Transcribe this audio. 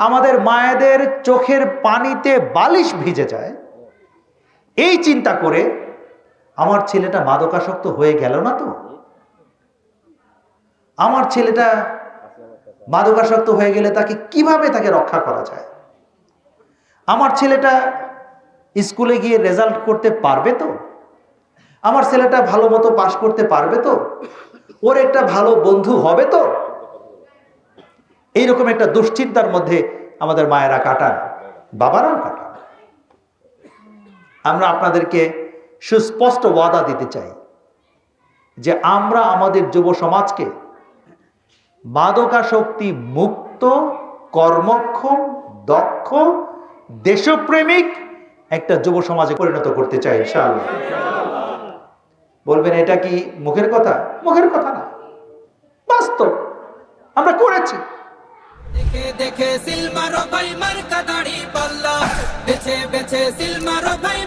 আমাদের মায়েদের চোখের পানিতে বালিশ ভিজে যায়। এই চিন্তা করে আমার ছেলেটা মাদকাসক্ত হয়ে গেল না তো? আমার ছেলেটা মাদকাসক্ত হয়ে গেলে তাকে কীভাবে তাকে রক্ষা করা যায়? আমার ছেলেটা স্কুলে গিয়ে রেজাল্ট করতে পারবে তো? আমার ছেলেটা ভালো মতো পাশ করতে পারবে তো? ওর একটা ভালো বন্ধু হবে তো? এইরকম একটা দুশ্চিন্তার মধ্যে আমাদের মায়েরা কাটান, বাবারাও কাটান। আমরা আপনাদেরকে সুস্পষ্ট ওয়াদা দিতে চাই যে আমরা আমাদের যুব সমাজকে মাদকাসক্তি মুক্ত, কর্মক্ষম, দক্ষ, দেশপ্রেমিক একটা যুব সমাজে পরিণত করতে চাই, ইনশাআল্লাহ। বলবেন, এটা কি মুখের কথা? মুখের কথা না। বাস্তব। আমরা করেছি। দেখে দেখে সিলমারো ভাই মার কাদাড়ি পাল্লা। বেছে বেছে সিলমারো ভাই